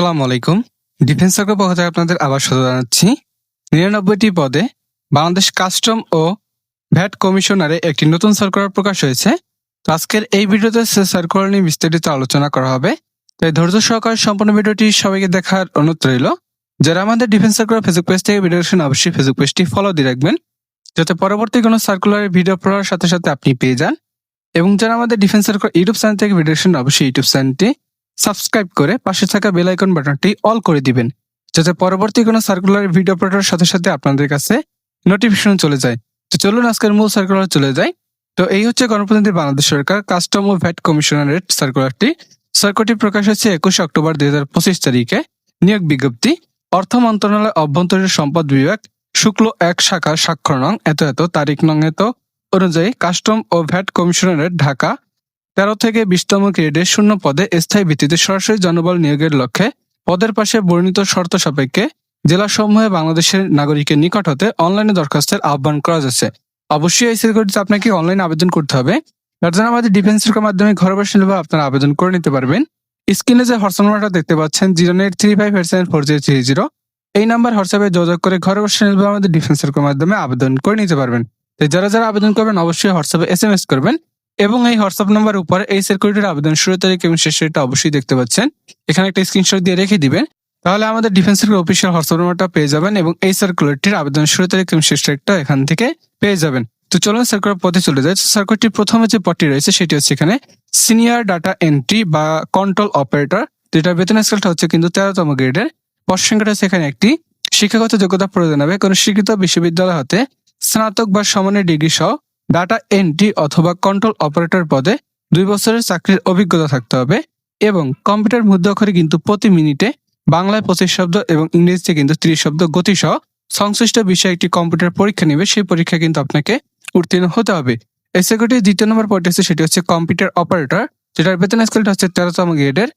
আসসালামু আলাইকুম। Defence circle পক্ষ থেকে আপনাদের আবার স্বাগত জানাচ্ছি। নিরানব্বইটি পদে বাংলাদেশ কাস্টম ও ভ্যাট কমিশনারে একটি নতুন সার্কুলার প্রকাশ হয়েছে। তো আজকের এই ভিডিওতে সে সার্কুলার নিয়ে বিস্তারিত আলোচনা করা হবে। তাই ধৈর্য সহকারে সম্পূর্ণ ভিডিওটি সবাইকে দেখার অনুরোধ রইল। যারা আমাদের ডিফেন্স সার্কুলার ফেসবুক পেজ থেকে ভিডিও দেখছেন, অবশ্যই ফেসবুক পেজটি ফলো দিয়ে রাখবেন। যাতে পরবর্তী কোনো সার্কুলারের ভিডিও পড়ার সাথে সাথে আপনি পেয়ে যান। এবং যারা আমাদের ডিফেন্স সার্কুলার ইউটিউব চ্যানেল থেকে ভিডিও দেখছেন, অবশ্যই ইউটিউব চ্যানেলটি সাবস্ক্রাইব করে পাশে থাকা বেল আইকন বাটনটি অল করে দিবেন, যাতে পরবর্তী কোনো সার্কুলার ভিডিও আপলোডের সাথে সাথে আপনাদের কাছে নোটিফিকেশন চলে যায়। তো চলুন আজকের মূল সার্কুলার চলে যায় তো এই হচ্ছে গণপ্রতিনিধি বাংলাদেশ সরকার কাস্টম ও ভ্যাট কমিশনারের সার্কুলারটি সার্কুলারটি প্রকাশ হচ্ছে একুশে অক্টোবর দুই হাজার পঁচিশ তারিখে। নিয়োগ বিজ্ঞপ্তি, অর্থ মন্ত্রণালয় অভ্যন্তরীণ সম্পদ বিভাগ, শুক্ল এক শাখার স্বাক্ষর নং, এত এত, তারিখ নং এত অনুযায়ী কাস্টম ও ভ্যাট কমিশনারের ঢাকা তেরো থেকে বিশতম গ্রেডে শূন্য পদে স্থায়ী ভিত্তিতে সরাসরি জনবল নিয়োগের লক্ষ্যে পদের পাশে বর্ণিত শর্ত সাপেক্ষে জেলাসমূহে বাংলাদেশের নাগরিকের নিকট হতে অনলাইনে দরখাস্তের আহ্বান করা যাচ্ছে। অবশ্যই এই সিকিউরিটিতে আপনাকে অনলাইনে আবেদন করতে হবে। তার জন্য আমাদের ডিফেন্স সিল্কের মাধ্যমে ঘরে বসে আপনারা আবেদন করে নিতে পারবেন। স্ক্রিনে যে হোয়াটসঅ্যাপ নাম্বারটা দেখতে পাচ্ছেন, zero eight three five eight seven four zero three zero. এই নাম্বার হোয়াটসঅ্যাপে যোগাযোগ করে ঘরে বসে আমাদের ডিফেন্স সিল্কের মাধ্যমে আবেদন করে নিতে পারবেন। তাই যারা যারা আবেদন করবেন, অবশ্যই হোয়াটসঅ্যাপে এস এম এস করবেন। এবং এই হোয়াটসঅ্যাপ নাম্বার উপরে এই সিকিউরিটির আবেদন শুরু তারিখ এবং শেষ তারিখটা অবশ্যই দেখতে পাচ্ছেন। এখানে একটা স্ক্রিনশট দিয়ে রেখে দিবেন। তাহলে আমাদের ডিফেন্স সার্কুলার অফিসিয়াল হোয়াটসঅ্যাপ নাম্বারটা পেয়ে যাবেন এবং এই সার্কুলারটির আবেদন শুরু তারিখ এবং শেষ তারিখটা এখান থেকে পেয়ে যাবেন। তো চলুন সার্কুলার পথে চলে যায় সার্কুলারটির প্রথমে যে পদটি রয়েছে সেটি হচ্ছে এখানে সিনিয়র ডাটা এন্ট্রি বা কন্ট্রোল অপারেটর যেটা বেতন স্কেলটা হচ্ছে কিন্তু তেরোতম গ্রেডের। পদ সংখ্যাটা হচ্ছে এখানে একটি। শিক্ষাগত যোগ্যতা প্রয়োজন হবে। কোনো স্বীকৃত বিশ্ববিদ্যালয় হতে স্নাতক বা সমানের ডিগ্রি সহ ডাটা এন্ট্রি অথবা কন্ট্রোল অপারেটর পদে দুই বছরের চাকরির অভিজ্ঞতা থাকতে হবে এবং কম্পিউটার মুদ্রাক্ষরে কিন্তু প্রতি মিনিটে বাংলায় পঁচিশ শব্দ এবং ইংরেজিতে কিন্তু ত্রিশ শব্দ গতি সহ সংশ্লিষ্ট বিষয়ে একটি কম্পিউটার পরীক্ষা নেবে, সেই পরীক্ষা কিন্তু আপনাকে উত্তীর্ণ হতে হবে। এই সেক্রেটারি দ্বিতীয় নম্বর পয়েন্ট আছে, সেটি হচ্ছে কম্পিউটার অপারেটর, যেটার বেতন স্কেলটা হচ্ছে তেরোতম গ্রেডের।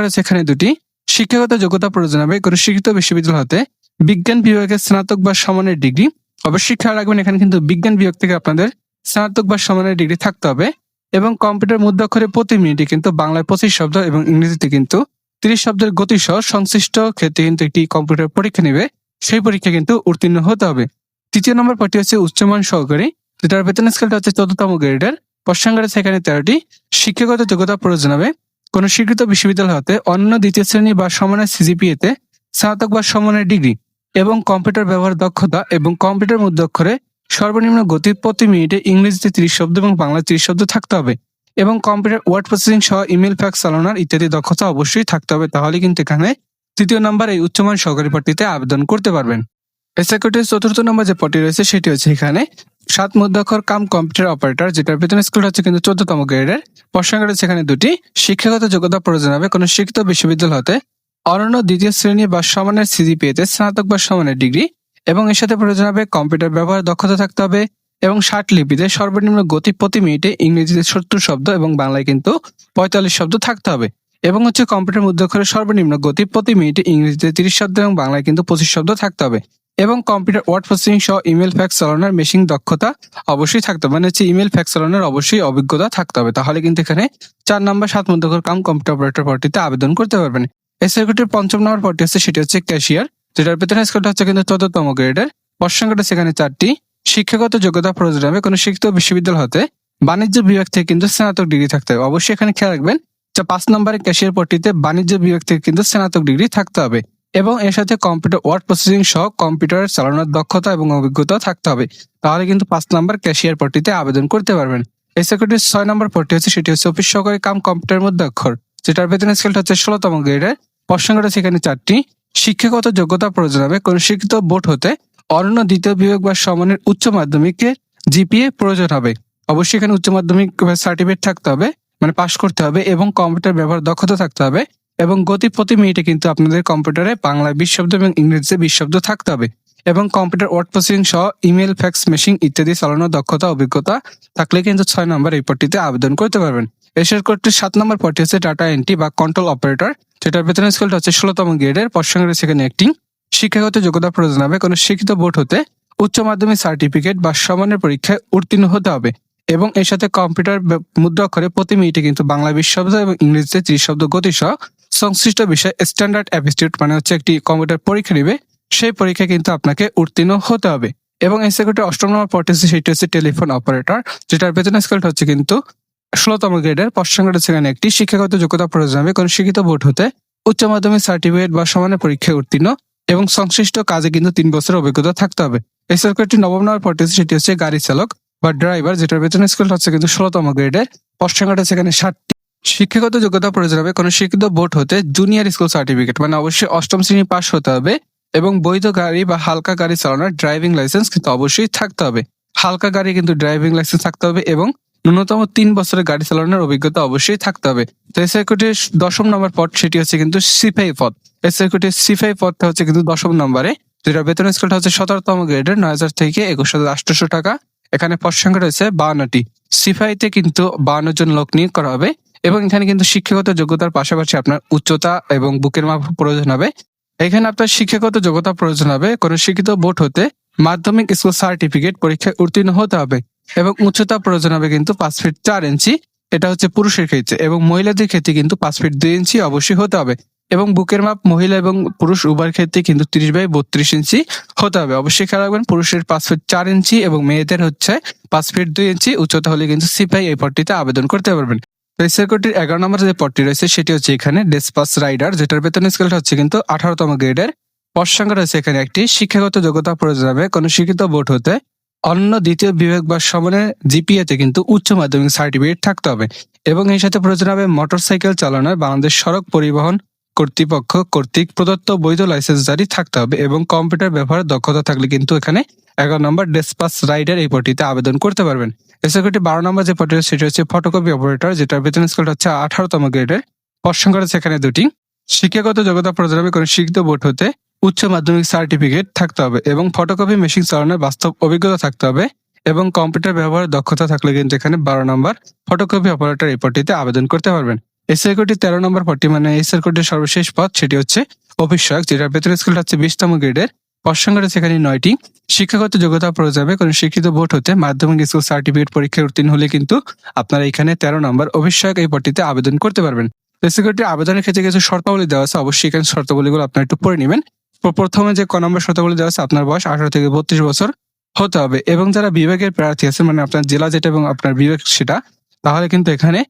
রয়েছে এখানে দুটি শিক্ষাগত যোগ্যতা প্রয়োজন হবে, কোনো শিক্ষিত বিশ্ববিদ্যালয় হতে বিজ্ঞান বিভাগের স্নাতক বা সমানের ডিগ্রি। অবশ্যই খেয়াল রাখবেন, এখানে কিন্তু বিজ্ঞান বিভাগ থেকে আপনাদের স্নাতক বা সমানের ডিগ্রি থাকতে হবে এবং কম্পিউটার মুদ্রাক্ষরে প্রতি মিনিটে কিন্তু বাংলায় পঁচিশ শব্দ এবং ইংরেজিতে কিন্তু তিরিশ শব্দের গতি সহ সংশ্লিষ্ট ক্ষেত্রে কিন্তু একটি কম্পিউটার পরীক্ষা নেবে। সেই পরীক্ষা কিন্তু উত্তীর্ণ হতে হবে। তৃতীয় নম্বর পার্টি হচ্ছে উচ্চমান সহকারী। যেটার বেতন স্কেলটা হচ্ছে চতুর্থম গ্রেডের। প্রসঙ্গে সেখানে তেরোটি। শিক্ষাগত যোগ্যতা প্রয়োজন হবে। কোনো স্বীকৃত বিশ্ববিদ্যালয় হতে অন্য দ্বিতীয় শ্রেণি বা সমানের সিজিপিএতে স্নাতক বা সমানের ডিগ্রি এবং কম্পিউটার ব্যবহার দক্ষতা এবং কম্পিউটার মুদ্রাক্ষরে সর্বনিম্ন গতি প্রতি মিনিটে ইংরেজিতে ত্রিশ শব্দ এবং বাংলা ত্রিশ শব্দ থাকতে হবে এবং কম্পিউটার ওয়ার্ড প্রসেসিং সহ ইমেল, ফ্যাক্স, চালানোর ইত্যাদি দক্ষতা অবশ্যই থাকতে হবে। তাহলে কিন্তু এখানে তৃতীয় নম্বর এই উচ্চমান সহকারী পদটিতে আবেদন করতে পারবেন। এসএকিউটির চতুর্থ নম্বর যে পদটি রয়েছে, সেটি হচ্ছে এখানে সাত মুদ্রাক্ষর কাম কম্পিউটার অপারেটর, যেটার বেতন স্কুল হচ্ছে কিন্তু চোদ্দতম গ্রেডের। প্রসঙ্গে রয়েছে এখানে দুটি। শিক্ষাগত যোগ্যতা প্রয়োজন হবে। কোনো শিক্ষিত বিশ্ববিদ্যালয় হতে অনন্য দ্বিতীয় শ্রেণি বা সমানের সিজিপিএতে স্নাতক বা সমানের ডিগ্রি এবং এর সাথে প্রয়োজন হবে কম্পিউটার ব্যবহার, দক্ষতা থাকতে হবে এবং ষাট লিপিতে সর্বনিম্ন গতি প্রতি মিনিটে ইংরেজিতে সত্তর শব্দ এবং বাংলায় কিন্তু পঁয়তাল্লিশ শব্দ থাকতে হবে। এবং হচ্ছে কম্পিউটার মুদ্রাক্ষরের সর্বনিম্ন গতি প্রতি মিনিটে ইংরেজিতে তিরিশ শব্দ এবং বাংলায় কিন্তু পঁচিশ শব্দ থাকতে হবে। এবং কম্পিউটার ওয়ার্ড প্রসেসিং সহ ইমেল ফ্যাক্স চালানোর মেশিন দক্ষতা অবশ্যই থাকতে হবে। মানে হচ্ছে ইমেল ফ্যাক্স চালানোর অবশ্যই অভিজ্ঞতা থাকতে হবে। তাহলে কিন্তু এখানে চার নম্বর সাত মুদ্রাক্ষর কাম কম্পিউটার অপারেটর পদটিতে আবেদন করতে পারবেন। সার্কিটের পঞ্চম নম্বর পদটি হচ্ছে, সেটি হচ্ছে ক্যাশিয়ার। যেটার বেতন স্কেলটা হচ্ছে কিন্তু চতুর্থম গ্রেডের পদ সেখানে চারটি। শিক্ষাগত যোগ্যতা হবে কোনো শিক্ষিত বিশ্ববিদ্যালয় হতে বাণিজ্য বিভাগ থেকে কিন্তু স্নাতক ডিগ্রি থাকতে হবে। অবশ্যই এখানে খেয়াল রাখবেন যে পাঁচ নম্বরের ক্যাশিয়ার পদটিতে বাণিজ্য বিভাগ থেকে কিন্তু স্নাতক ডিগ্রি থাকতে হবে এবং এর সাথে কম্পিউটার ওয়ার্ড প্রসেসিং সহ কম্পিউটার চালানোর দক্ষতা এবং অভিজ্ঞতা থাকতে হবে। তাহলে কিন্তু পাঁচ নম্বর ক্যাশিয়ার পদটিতে আবেদন করতে পারবেন। এই সেক্রেটারির ছয় নম্বর পদটি হচ্ছে, সেটি হচ্ছে অফিস সহকারী কাম কম্পিউটার মধ্যে অক্ষর, যেটার বেতন স্কেলটা হচ্ছে ষোলোতম গ্রেডের প্রসঙ্গটা সেখানে চারটি। শিক্ষাগত যোগ্যতা প্রয়োজন হবে কোন শিক্ষিত বোর্ড হতে অন্য দ্বিতীয় বিভাগ বা সমানের উচ্চ মাধ্যমিকে জিপিএ প্রয়োজন হবে। অবশ্যই এখানে উচ্চ মাধ্যমিক সার্টিফিকেট থাকতে হবে মানে পাশ করতে হবে এবং কম্পিউটার ব্যবহার দক্ষতা থাকতে হবে এবং গতি প্রতি মিনিটে কিন্তু আপনাদের কম্পিউটারে বাংলায় বিশ শব্দ এবং ইংরেজিতে বিশ শব্দ থাকতে হবে এবং কম্পিউটার ওয়ার্ড প্রসেসিং সহ ইমেল, ফ্যাক্স, মেশিন ইত্যাদি চালানোর দক্ষতা, অভিজ্ঞতা থাকলে কিন্তু ছয় নম্বর এই পদটিতে আবেদন করতে পারবেন। এশিয়ার কোডটির সাত নম্বর পদটি হচ্ছে ডাটা এন্ট্রি বা কন্ট্রোল অপারেটর, যেটার বেতন স্কেলটা হচ্ছে ষোলোতম গ্রেডের প্রসঙ্গে সেখানে একটি শিক্ষাগত যোগ্যতা প্রয়োজন হবে। কোনো শিক্ষিত বোর্ড হতে উচ্চ মাধ্যমিক সার্টিফিকেট বা সমানের পরীক্ষায় উত্তীর্ণ হতে হবে এবং এর সাথে কম্পিউটার মুদ্রাক্ষরে প্রতি মিনিটে কিন্তু বাংলা বিশ শব্দ এবং ইংরেজিতে ত্রিশ শব্দ গতি সহ সংশ্লিষ্ট বিষয়ে স্ট্যান্ডার্ড অ্যাপটিটিউড মানে হচ্ছে একটি কম্পিউটার পরীক্ষা নেবে, সেই পরীক্ষায় কিন্তু আপনাকে উত্তীর্ণ হতে হবে। এবং এই সেক্টরে অষ্টম নম্বর হচ্ছে, সেটি হচ্ছে টেলিফোন অপারেটর, যেটার বেতন স্কেলটা হচ্ছে কিন্তু ষোলোতম গ্রেডের পশ্চাঙ্গটা সেখানে একটি শিক্ষাগত যোগ্যতা প্রয়োজন হবে কোন শিক্ষিত বোর্ড হতে উচ্চ মাধ্যমিক সার্টিফিকেট বা সমানের পরীক্ষায় উত্তীর্ণ এবং সংশ্লিষ্ট কাজে কিন্তু তিন বছরের অভিজ্ঞতা থাকতে হবে। এই সার্কুলারটি নবম নম্বর পদটি সেটি হচ্ছে গাড়ি চালক বা ড্রাইভার, যেটার বেতন স্কেল হচ্ছে কিন্তু ষোলোতম গ্রেডের পশ্চাঙ্গটা সেখানে ষাটটি। শিক্ষাগত যোগ্যতা প্রয়োজন হবে কোন শিক্ষিত বোর্ড হতে জুনিয়র স্কুল সার্টিফিকেট মানে অবশ্যই অষ্টম শ্রেণি পাশ হতে হবে এবং বৈধ গাড়ি বা হালকা গাড়ি চালানোর ড্রাইভিং লাইসেন্স কিন্তু অবশ্যই থাকতে হবে। হালকা গাড়ি কিন্তু ড্রাইভিং লাইসেন্স থাকতে হবে এবং ন্যূনতম তিন বছরের গাড়ি চালানোর অভিজ্ঞতা অবশ্যই থাকতে হবে। তো এই সার্কুটের দশম নম্বর পদ সেটি হচ্ছে কিন্তু সিফাই পদ এই সার্কুটের সিপাহি পদটা হচ্ছে কিন্তু দশম নম্বরে। যেটা বেতন স্কেলটা হচ্ছে সতেরোতম গ্রেডের, নয় হাজার থেকে একুশ হাজার আটশোশো টাকা। এখানে পদ সংখ্যা রয়েছে বাউন্নটি সিপাহিতে কিন্তু বাউন্ন জন লোক নিয়োগ করা হবে এবং এখানে কিন্তু শিক্ষাগত যোগ্যতার পাশাপাশি আপনার উচ্চতা এবং বুকের মাপ প্রয়োজন হবে। এখানে আপনার শিক্ষাগত যোগ্যতা প্রয়োজন হবে। কোন শিক্ষিত বোর্ড হতে মাধ্যমিক স্কুল সার্টিফিকেট পরীক্ষায় উত্তীর্ণ হতে হবে। এবং উচ্চতা প্রয়োজন হবে কিন্তু পাঁচ ফিট চার ইঞ্চি এটা হচ্ছে পুরুষের ক্ষেত্রে। এবং মহিলাদের ক্ষেত্রে কিন্তু পাঁচ ফিট দুই ইঞ্চি অবশ্যই হতে হবে। এবং বুকের মাপ মহিলা এবং পুরুষ উভয়ের ক্ষেত্রে কিন্তু তিরিশ বাই বত্রিশ ইঞ্চি হতে হবে। অবশ্যই খেয়াল রাখবেন, পুরুষের পাঁচ ফিট চার ইঞ্চি এবং মেয়েদের হচ্ছে পাঁচ ফিট দুই ইঞ্চি উচ্চতা হলে কিন্তু সিপাই এই পদটিতে আবেদন করতে পারবেন। সার্কুটির এগারো নম্বর যে পদটি রয়েছে, সেটি হচ্ছে এখানে ডেসপাস রাইডার যেটার বেতন স্কেলটা হচ্ছে কিন্তু আঠারোতম গ্রেডের পদ সংখ্যা রয়েছে এখানে একটি। শিক্ষাগত যোগ্যতা প্রয়োজন হবে। কোনো শিক্ষিত বোর্ড হতে অন্য দ্বিতীয় বিভাগ বা সমানের জিপিএতে কিন্তু উচ্চ মাধ্যমিক সার্টিফিকেট থাকতে হবে এবং এর সাথে প্রয়োজন হবে মোটরসাইকেল চালানোর বাংলাদেশ সড়ক পরিবহন কর্তৃপক্ষ কর্তৃক প্রদত্ত বৈধ লাইসেন্স জারি থাকতে হবে এবং কম্পিউটার ব্যবহারের দক্ষতা থাকলে কিন্তু এখানে এগারো নম্বর ডেসপাস রাইডার এই পদটিতে আবেদন করতে পারবেন। এসএসটি বারো নম্বর যে রয়েছে, সেটি হচ্ছে ফটোকপি অপারেটর যেটার বেতন স্কেলটা হচ্ছে আঠারোতম গ্রেডের পদ এখানে দুটি। শিক্ষাগত যোগ্যতা প্রয়োজন হবে কোনো শিক্ষিত বোর্ড হতে উচ্চ মাধ্যমিক সার্টিফিকেট থাকতে হবে এবং ফটোকপি মেশিন চালানোর বাস্তব অভিজ্ঞতা থাকতে হবে এবং কম্পিউটার ব্যবহারের দক্ষতা থাকলে কিন্তু এখানে বারো নম্বর ফটোকপি অপারেটর এই আবেদন করতে পারবেন। এই সার্কুটি তেরো নম্বর পদটি মানে এই সার্কুটের সর্বশেষ পদ, সেটি হচ্ছে অফিস সহায়ক যেটার বেতন স্কুল হচ্ছে বিশতম গ্রেডের রয়েছে এখানে নয়টি। শিক্ষাগত যোগ্যতা প্রয়োজন হবে কোনো শিক্ষিত বোর্ড হতে মাধ্যমিক স্কুল সার্টিফিকেট পরীক্ষায় উত্তীর্ণ হলে কিন্তু আপনারা এখানে তেরো নম্বর অভিষেক এই পদটিতে আবেদন করতে পারবেন। সিকিউরিটি আবেদনের ক্ষেত্রে কিছু শর্তাবলী দেওয়া আছে, অবশ্যই এখানে শর্তাবলীগুলো আপনার একটু পড়ে নেবেন। প্রথমে যে ক নম্বর শর্তাবলী দেওয়া আছে, আপনার বয়স আঠারো থেকে বত্রিশ বছর হতে হবে। এবং যারা বিভাগের প্রার্থী আছে মানে আপনার জেলা যেটা এবং আপনার বিভাগ সেটা, তাহলে কিন্তু এখানে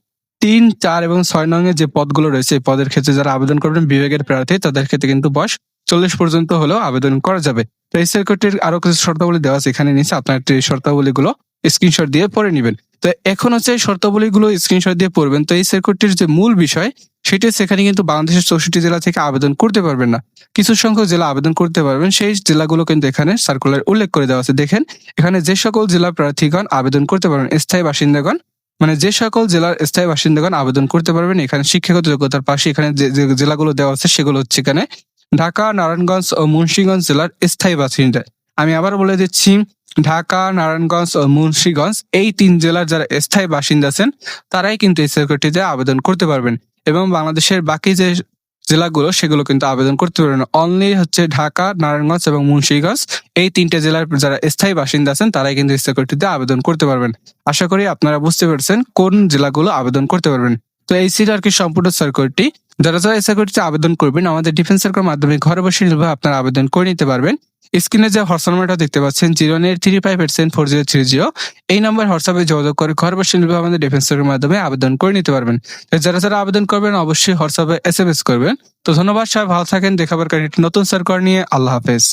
তিন, চার এবং ছয় নং এর যে পদগুলো রয়েছে, এই পদের ক্ষেত্রে যারা আবেদন করবেন বিভাগের প্রার্থী, তাদের ক্ষেত্রে কিন্তু বয়স চল্লিশ পর্যন্ত হলেও আবেদন করা যাবে। এই সার্কিটের আরও কিছু শর্তাবলী দেওয়া আছে, এখানে নিচে আপনার শর্তাবলীগুলো স্ক্রিনশট দিয়ে পড়ে নেবেন। তো এখন হচ্ছে শর্তাবলীগুলো স্ক্রিনশট দিয়ে পড়বেন। তো এই সার্কিটটির যে মূল বিষয়, সেটি সেখানে কিন্তু বাংলাদেশের চৌষট্টি জেলা থেকে আবেদন করতে পারবেন না। কিছু সংখ্যক জেলা আবেদন করতে পারবেন। সেই জেলাগুলো কিন্তু এখানে সার্কুলার উল্লেখ করে দেওয়া আছে। দেখেন, এখানে যে সকল জেলা প্রার্থীগণ আবেদন করতে পারবেন, স্থায়ী বাসিন্দাগণ মানে যে সকল জেলার স্থায়ী বাসিন্দাগণ আবেদন করতে পারবেন, এখানে শিক্ষাগত যোগ্যতার পাশে এখানে যে জেলাগুলো দেওয়া আছে, সেগুলো হচ্ছে এখানে ঢাকা, নারায়ণগঞ্জ ও মুন্সিগঞ্জ জেলার স্থায়ী বাসিন্দা। আমি আবার বলে দিচ্ছি, ঢাকা, নারায়ণগঞ্জ ও মুন্সিগঞ্জ এই তিন জেলার যারা স্থায়ী বাসিন্দা আছেন, তারাই কিন্তু এই সার্কিটটিতে আবেদন করতে পারবেন। এবং বাংলাদেশের বাকি যে জেলাগুলো, সেগুলো কিন্তু আবেদন করতে পারবেন। অনলি হচ্ছে ঢাকা, নারায়ণগঞ্জ এবং মুন্সিগঞ্জ এই তিনটে জেলার যারা স্থায়ী বাসিন্দা আছেন, তারাই কিন্তু সার্কিটটিতে আবেদন করতে পারবেন। আশা করি আপনারা বুঝতে পারছেন কোন জেলাগুলো আবেদন করতে পারবেন। তো এই ছিল আর কি সম্পূর্ণ সার্কিটটি যারা যারা এসআই সার্কিটটিতে আবেদন করবেন, আমাদের ডিফেন্স সার্কের মাধ্যমে ঘরে বসে নির্ভর আপনারা আবেদন করে নিতে পারবেন। স্ক্রিনে যে হোয়াটসঅ্যাপ নাম্বারটা দেখতে পাচ্ছেন, zero nine three five eight seven four zero three zero, এই নাম্বার হোয়াটসঅ্যাপে যোগাযোগ করে ঘর বসে নির্ভর আমাদের ডিফেন্স সার্কের মাধ্যমে আবেদন করে নিতে পারবেন। যারা যারা আবেদন করবেন, অবশ্যই হোয়াটসঅ্যাপে এস এম এস করবেন। তো ধন্যবাদ, সবাই ভালো থাকেন, দেখাবার কারণে একটি নতুন সার্কার নিয়ে আল্লাহ হাফেজ।